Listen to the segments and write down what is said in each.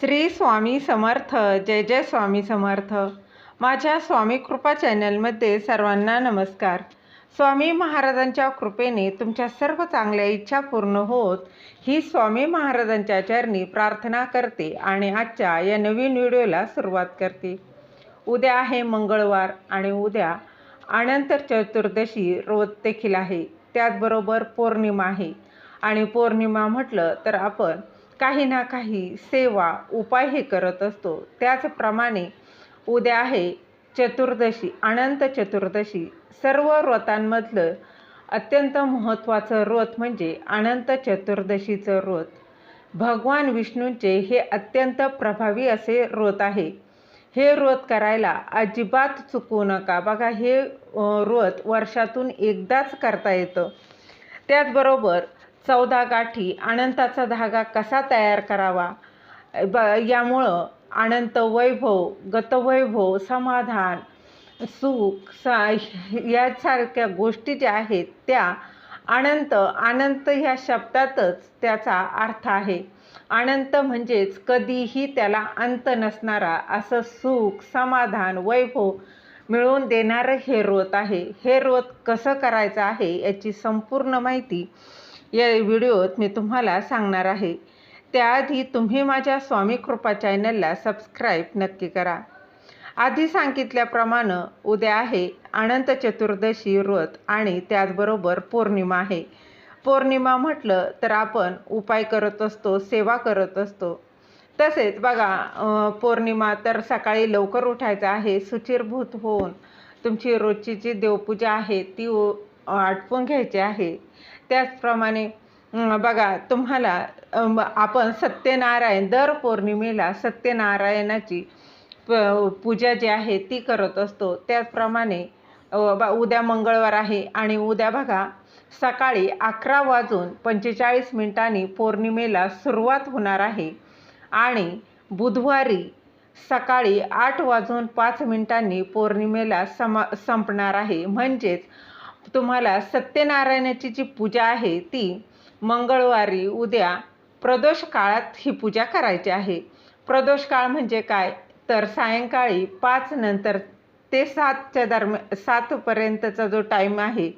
श्री स्वामी समर्थ जय जय स्वामी समर्थ. माझ्या स्वामी कृपा चॅनलमध्ये सर्वांना नमस्कार. स्वामी महाराजांच्या कृपेने तुमच्या सर्व चांगल्या इच्छा पूर्ण होत ही स्वामी महाराजांच्या चरणी प्रार्थना करते आणि आजच्या या नवीन व्हिडिओला सुरुवात करते. उद्या आहे मंगळवार आणि उद्या अनंत चतुर्दशी रोज देखील आहे. त्याचबरोबर पौर्णिमा आहे. आणि पौर्णिमा म्हटलं तर आपण काही ना काही सेवा उपाय हे करत असतो. त्याचप्रमाणे उद्या आहे चतुर्दशी अनंत चतुर्दशी. सर्व व्रतांमधलं अत्यंत महत्त्वाचं व्रत म्हणजे अनंत चतुर्दशीचं व्रत. भगवान विष्णूंचे हे अत्यंत प्रभावी असे व्रत आहे. हे व्रत करायला अजिबात चुकू नका. बघा हे व्रत वर्षातून एकदाच करता येतं. त्याचबरोबर चौदा गाठी अनंताचा धागा कसा तयार करावा? ब यामुळं अनंत वैभव गतवैभव समाधान सुख सा यासारख्या गोष्टी ज्या आहेत त्या अनंत अनंत ह्या शब्दातच त्याचा अर्थ आहे. अनंत म्हणजेच कधीही त्याला अंत नसणारा असं सुख समाधान वैभव मिळवून देणारं हे रोत आहे. हे रोत कसं करायचं आहे याची संपूर्ण माहिती या व्हिडिओत मी तुम्हाला सांगणार आहे. त्याआधी तुम्ही माझ्या स्वामी कृपा चॅनलला सबस्क्राईब नक्की करा. आधी सांगितल्याप्रमाणे उद्या आहे अनंत चतुर्दशी व्रत आणि त्याचबरोबर पौर्णिमा आहे. पौर्णिमा म्हटलं तर आपण उपाय करत असतो सेवा करत असतो. तसेच बघा पौर्णिमा तर सकाळी लवकर उठायचं आहे सुचिरभूत होऊन तुमची रोजची जी देवपूजा आहे ती आटपून घ्यायची आहे. त्याचप्रमाणे बघा तुम्हाला आपण सत्यनारायण दर पौर्णिमेला सत्यनारायणाची प- पूजा जी आहे ती करत असतो. त्याचप्रमाणे बा उद्या मंगळवार आहे आणि उद्या बघा सकाळी अकरा वाजून पंचेचाळीस मिनिटांनी पौर्णिमेला सुरुवात होणार आहे. आणि बुधवारी सकाळी आठ वाजून पाच मिनिटांनी पौर्णिमेला समा संपणार आहे. म्हणजेच तुम्हाला सत्यनारायणाची जी पूजा आहे ती मंगळवारी उद्या प्रदोष काळात ही पूजा करायची आहे. प्रदोष काळ म्हणजे काय? तर सायंकाळी पाच नंतर ते सातच्या दरम्यान सातपर्यंतचा जो टाईम आहे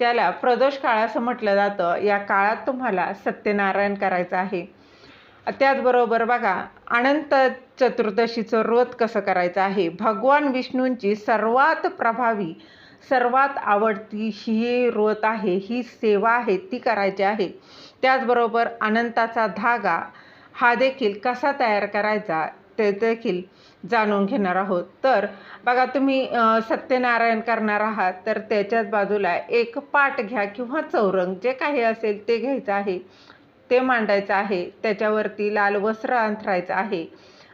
त्याला प्रदोष काळ असं म्हटलं जातं. या काळात तुम्हाला सत्यनारायण करायचं आहे. त्याचबरोबर बघा अनंत चतुर्दशीचं व्रत कसं करायचं आहे? भगवान विष्णूंची सर्वात प्रभावी सर्वात आवडती ही रोत आहे ही सेवा आहे ती करायची आहे. त्याचबरोबर अनंताचा धागा हा देखील कसा तयार करायचा ते देखील जाणून घेणार आहोत. तर बघा तुम्ही सत्यनारायण करणार आहात तर त्याच्याच बाजूला एक पाट घ्या किंवा चौरंग जे काही असेल ते घ्यायचं आहे. ते मांडायचं आहे त्याच्यावरती लाल वस्त्र अंथरायचं आहे.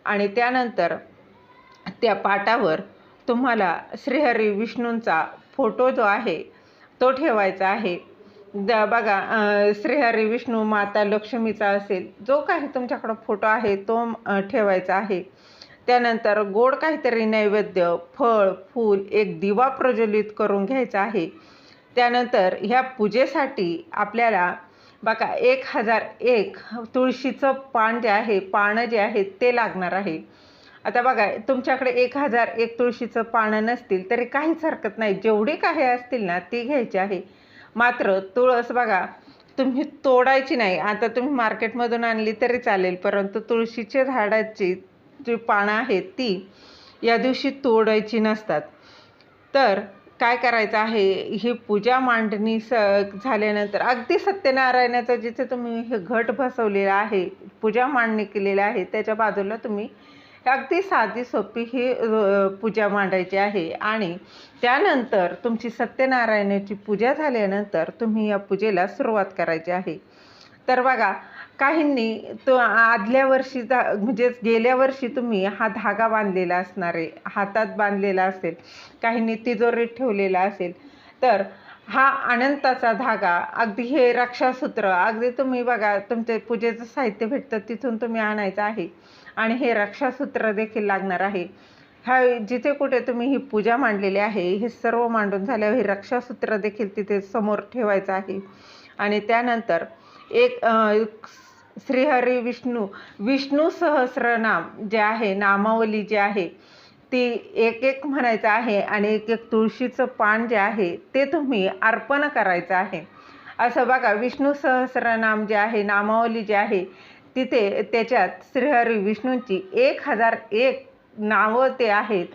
आणि त्यानंतर त्या पाटावर तुम्हाला श्रीहरी विष्णूंचा फोटो जो आहे तो ठेवायचा आहे. द बघा श्रीहरी विष्णू माता लक्ष्मीचा असेल जो काही तुमच्याकडं फोटो आहे तो ठेवायचा आहे. त्यानंतर गोड काहीतरी नैवेद्य फळ फूल एक दिवा प्रज्वलित करून घ्यायचा आहे. त्यानंतर ह्या पूजेसाठी आपल्याला बघा एक हजार एक तुळशीचं पान जे आहे पानं जे आहे ते लागणार आहे. आता बघा तुमच्याकडे एक हजार एक तुळशीचं पानं नसतील तरी काहीच हरकत नाही. जेवढी काही असतील ना ती घ्यायची आहे. मात्र तुळस बघा तुम्ही तोडायची नाही. आता तुम्ही मार्केटमधून आणली तरी चालेल परंतु तुळशीच्या झाडाची जी पानं आहेत ती या दिवशी तोडायची नसतात. तर काय करायचं आहे? ही पूजा मांडणी स झाल्यानंतर अगदी सत्यनारायणाचं जिथे तुम्ही हे घट बसवलेलं आहे पूजा मांडणी केलेलं आहे त्याच्या बाजूला तुम्ही अगदी साधी सोपी ही पूजा मांडायची आहे. आणि त्यानंतर तुमची सत्यनारायणाची पूजा झाल्यानंतर तुम्ही या पूजेला सुरुवात करायची आहे. तर बघा काहींनी तो आदल्या वर्षी धा म्हणजेच गेल्या वर्षी तुम्ही हा धागा बांधलेला असणार आहे हातात बांधलेला असेल काहींनी तिजोरीत ठेवलेला असेल तर हा अनंताचा धागा. अगदी हे रक्षासूत्र. अगदी तुम्ही बघा तुमचे पूजेचं साहित्य भेटतं तिथून तुम्ही आणायचं आहे. आणि हे रक्षासूत्र देखील लागणार आहे. ह्या जिथे कुठे तुम्ही ही पूजा मांडलेली आहे हे सर्व मांडून झाल्यावर हे रक्षासूत्र देखील तिथे समोर ठेवायचं आहे. आणि त्यानंतर एक श्रीहरी विष्णू विष्णू सहस्रनाम जे आहे नामावली जे आहे ती एक एक म्हणायचं आहे आणि एक एक तुळशीचं पान जे आहे ते तुम्ही अर्पण करायचं आहे. असं बघा विष्णू सहस्रनाम जे आहे नामावली जे आहे तिथे त्याच्यात श्रीहरी विष्णूंची एक हजार एक नावं ते आहेत.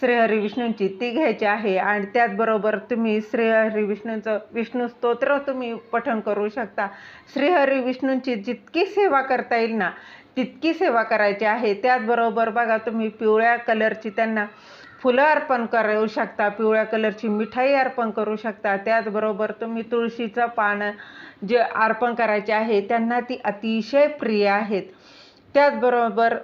श्रीहरी विष्णूंची ती घ्यायची आहे. आणि त्याचबरोबर तुम्ही श्रीहरी विष्णूंचं विष्णू स्तोत्र तुम्ही पठण करू शकता. श्रीहरी विष्णूंची जितकी सेवा करता येईल ना तितकी सेवा करायची आहे. त्याचबरोबर बघा तुम्ही पिवळ्या कलरची त्यांना फुलं अर्पण करू शकता. पिवळ्या कलरची मिठाई अर्पण करू शकता. त्याचबरोबर तुम्ही तुळशीचं पान जे अर्पण करायचे आहे त्यांना ती अतिशय प्रिय आहेत. त्याचबरोबर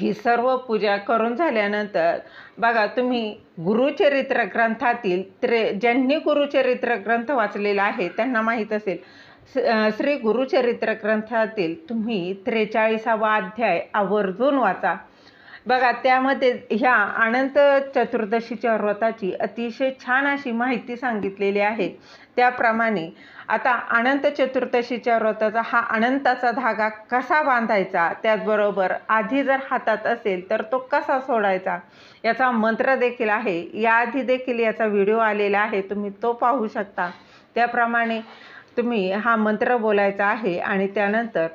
ही सर्व पूजा करून झाल्यानंतर बघा तुम्ही गुरुचरित्र ग्रंथातील त्रे ज्यांनी गुरुचरित्र ग्रंथ वाचलेला आहे त्यांना माहीत असेल. श्री गुरुचरित्र ग्रंथातील तुम्ही त्रेचाळीसावा अध्याय आवर्जून वाचा. बघा त्यामध्ये ह्या अनंत चतुर्दशीच्या व्रताची अतिशय छान अशी माहिती सांगितलेली आहे. त्याप्रमाणे आता अनंत चतुर्दशीच्या व्रताचा हा अनंताचा धागा कसा बांधायचा त्याचबरोबर आधी जर हातात असेल तर तो कसा सोडायचा याचा मंत्र देखील आहे. याआधी देखील याचा व्हिडिओ आलेला आहे तुम्ही तो पाहू शकता. त्याप्रमाणे तुम्ही हा मंत्र बोलायचा आहे आणि त्यानंतर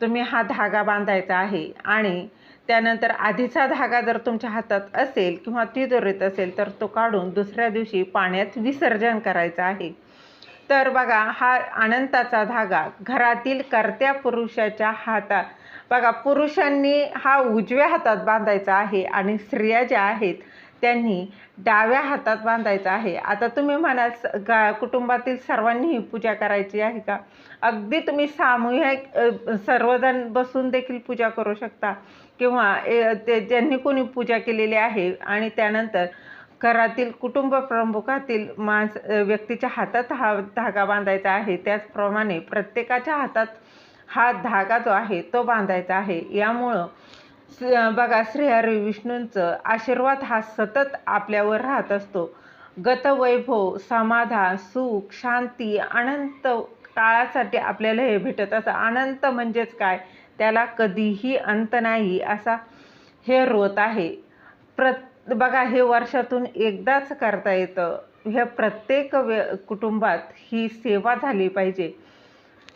तुम्ही हा धागा बांधायचा आहे आणि त्यानंतर आधीचा धागा जर तुमच्या हातात असेल किंवा तिजोरीत असेल तर तो काढून दुसऱ्या दिवशी पाण्यात विसर्जन करायचं आहे. तर बघा हा अनंताचा धागा घरातील कर्त्या पुरुषाच्या हातात बघा पुरुषांनी हा उजव्या हातात बांधायचा आहे आणि स्त्रिया ज्या आहेत त्यांनी डाव्या हातात बांधायचा आहे. आता तुम्ही म्हणाल गा कुटुंबातील सर्वांनी ही पूजा करायची आहे का? अगदी तुम्ही सामूहिक सर्वजण बसून देखील पूजा करू शकता. किंवा ते ज्यांनी कोणी पूजा केलेली आहे आणि त्यानंतर घरातील कुटुंब प्रमुखातील माणस व्यक्तीच्या हातात हा धागा बांधायचा आहे. त्याचप्रमाणे प्रत्येकाच्या हातात हा धागा जो आहे तो बांधायचा आहे. यामुळं बघा श्रीहरी विष्णूंचं आशीर्वाद हा सतत आपल्यावर राहत असतो. गतवैभव समाधान सुख शांती अनंत काळासाठी आपल्याला हे भेटत असं. अनंत म्हणजेच काय? त्याला कधीही अंत नाही असा हे रोत आहे. प्रत बघा हे वर्षातून एकदाच करता येतं. ह्या प्रत्येक वे कुटुंबात ही सेवा झाली पाहिजे.